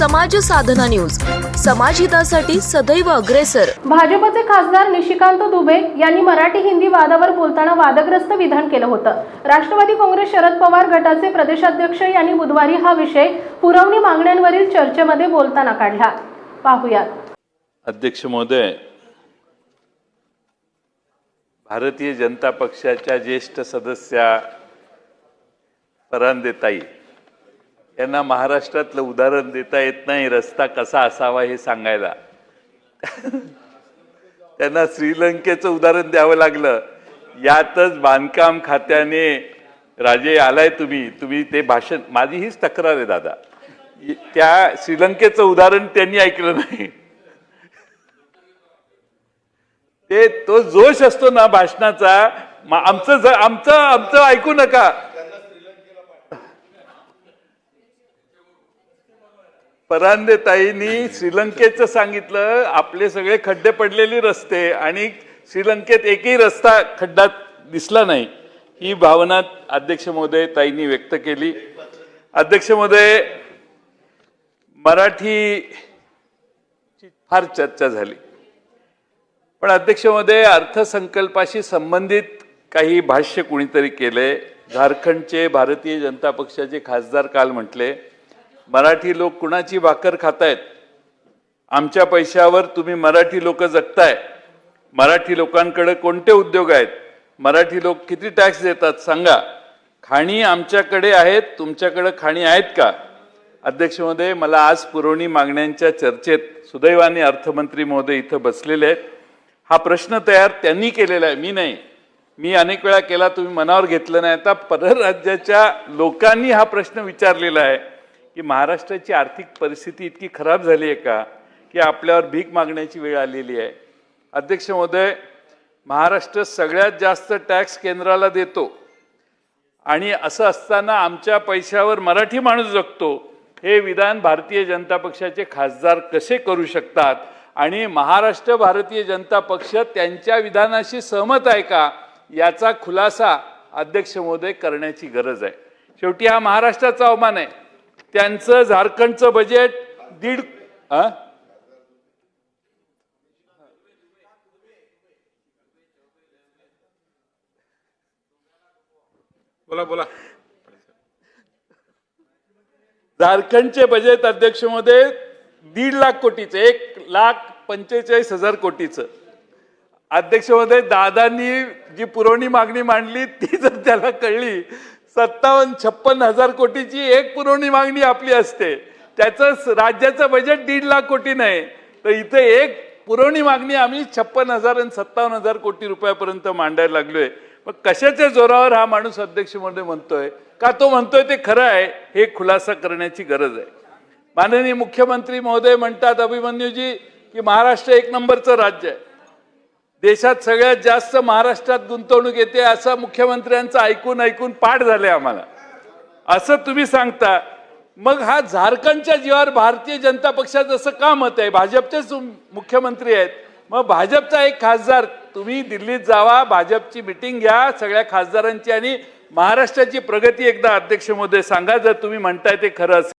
साधना news. समाजहितासाठी सदैव अग्रेसर. भाजपचे खासदार निशिकांत दुबे यांनी मराठी हिंदी वादावर बोलताना वादग्रस्त विधान केलं होतं. राष्ट्रवादी काँग्रेस शरद पवार गटाचे प्रदेशाध्यक्ष यांनी बुधवारी हा विषय पुरवणी मागण्यांवरील चर्चेमध्ये बोलताना काढला. पाहुयात. अध्यक्ष महोदय भारतीय जनता पक्षाच्या ज्येष्ठ सदस्या परांदेताई यांना महाराष्ट्रातलं उदाहरण देता येत नाही रस्ता कसा असावा हे सांगायला. त्यांना श्रीलंकेचं उदाहरण द्यावं लागलं. यातच बांधकाम खात्याने राजे आलाय तुम्ही तुम्ही ते भाषण माझी हीच तक्रार आहे दादा. त्या श्रीलंकेचं उदाहरण त्यांनी ऐकलं नाही. ते तो जोश असतो ना भाषणाचा आमचं आमचं आमचं ऐकू नका. परांदे ताईंनी श्रीलंकेचं सांगितलं आपले सगळे खड्डे पडलेले रस्ते आणि श्रीलंकेत एकही रस्ता खड्डात दिसला नाही ही भावना अध्यक्ष महोदय ताईंनी व्यक्त केली. अध्यक्ष महोदय मराठी फार चर्चा झाली. पण अध्यक्ष महोदय अर्थसंकल्पाशी संबंधित काही भाष्य कुणीतरी केले. झारखंडचे भारतीय जनता पक्षाचे खासदार काल म्हटले मराठी लोक कुणाची भाकर खातायत? आमच्या पैशावर तुम्ही मराठी लोक जगताय. मराठी लोकांकडे कोणते उद्योग आहेत? मराठी लोक किती टॅक्स देतात सांगा. खाणी आमच्याकडे आहेत तुमच्याकडे खाणी आहेत का? अध्यक्ष महोदय मला आज पुरवणी मागण्यांच्या चर्चेत सुदैवाने अर्थमंत्री महोदय इथं बसलेले आहेत. हा प्रश्न तयार त्यांनी केलेला आहे मी नाही. मी अनेक वेळा केला तुम्ही मनावर घेतलं नाही. आता परराज्याच्या लोकांनी हा प्रश्न विचारलेला आहे. की महाराष्ट्राची आर्थिक परिस्थिती इतकी खराब झाली आहे का की आपल्यावर भीक मागण्याची वेळ आलेली आहे. अध्यक्ष महोदय महाराष्ट्र सगळ्यात जास्त टॅक्स केंद्राला देतो. आणि असं असताना आमच्या पैशावर मराठी माणूस जगतो. हे विधान भारतीय जनता पक्षाचे खासदार कसे करू शकतात? आणि महाराष्ट्र भारतीय जनता पक्ष त्यांच्या विधानाशी सहमत आहे का? याचा खुलासा अध्यक्ष महोदय करण्याची गरज आहे. शेवटी हा महाराष्ट्राचा अवमान आहे. त्यांचं झारखंडचं बजेट दीड? बोला बोला झारखंडचे बजेट अध्यक्षमध्ये दीड लाख कोटीचं एक लाख पंचेचाळीस हजार कोटीचं अध्यक्षमध्ये दादांनी जी पुरवणी मागणी मांडली ती जर त्याला कळली सत्तावन्न छप्पन हजार कोटीची एक पुरवणी मागणी आपली असते. त्याचं राज्याचं बजेट दीड लाख कोटी नाही. तर इथे एक पुरवणी मागणी आम्ही छप्पन हजार आणि सत्तावन्न हजार कोटी रुपयापर्यंत मांडायला लागलोय. मग कशाच्या जोरावर हा माणूस अध्यक्ष म्हणून म्हणतोय? का तो म्हणतोय ते खरं आहे? हे खुलासा करण्याची गरज आहे. माननीय मुख्यमंत्री महोदय म्हणतात अभिमन्यूजी की महाराष्ट्र एक नंबरचं राज्य आहे. देशात सगळ्यात जास्त महाराष्ट्रात गुंतवणूक येते असं मुख्यमंत्र्यांचं ऐकून ऐकून पाठ झाले आम्हाला. असं तुम्ही सांगता. मग हा झारखंडच्या जीवावर भारतीय जनता पक्षाचं असं का मत आहे? भाजपचेच मुख्यमंत्री आहेत. मग भाजपचा एक खासदार तुम्ही दिल्लीत जावा भाजपची मिटिंग घ्या सगळ्या खासदारांची आणि महाराष्ट्राची प्रगती एकदा अध्यक्ष महोदय सांगा जर तुम्ही म्हणताय ते खरं असेल.